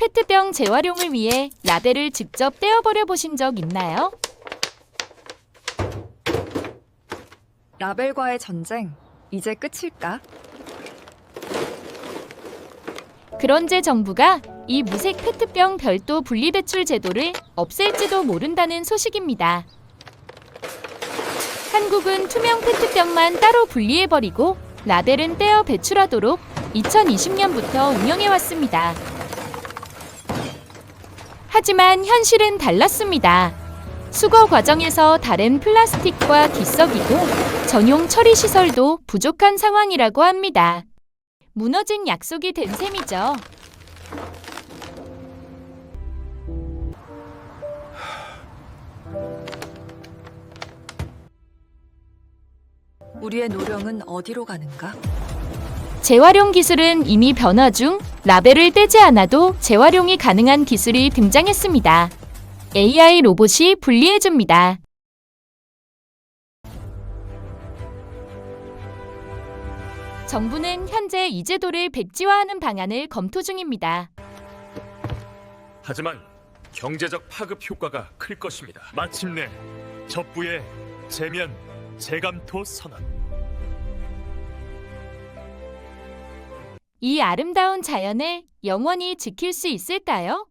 페트병 재활용을 위해 라벨을 직접 떼어버려 보신 적 있나요? 라벨과의 전쟁, 이제 끝일까? 그런데 정부가 이 무색 페트병 별도 분리배출 제도를 없앨지도 모른다는 소식입니다. 한국은 투명 페트병만 따로 분리해버리고 라벨은 떼어 배출하도록 2020년부터 운영해왔습니다. 하지만 현실은 달랐습니다. 수거 과정에서 다른 플라스틱과 뒤섞이고 전용 처리 시설도 부족한 상황이라고 합니다. 무너진 약속이 된 셈이죠. 우리의 노령은 어디로 가는가? 재활용 기술은 이미 변화 중 라벨을 떼지 않아도 재활용이 가능한 기술이 등장했습니다. AI 로봇이 분리해줍니다. 정부는 현재 이 제도를 백지화하는 방안을 검토 중입니다. 하지만 경제적 파급 효과가 클 것입니다. 마침내 적부의 재면 재감토 선언. 이 아름다운 자연을 영원히 지킬 수 있을까요?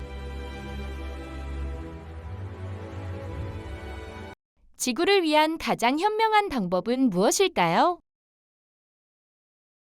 지구를 위한 가장 현명한 방법은 무엇일까요?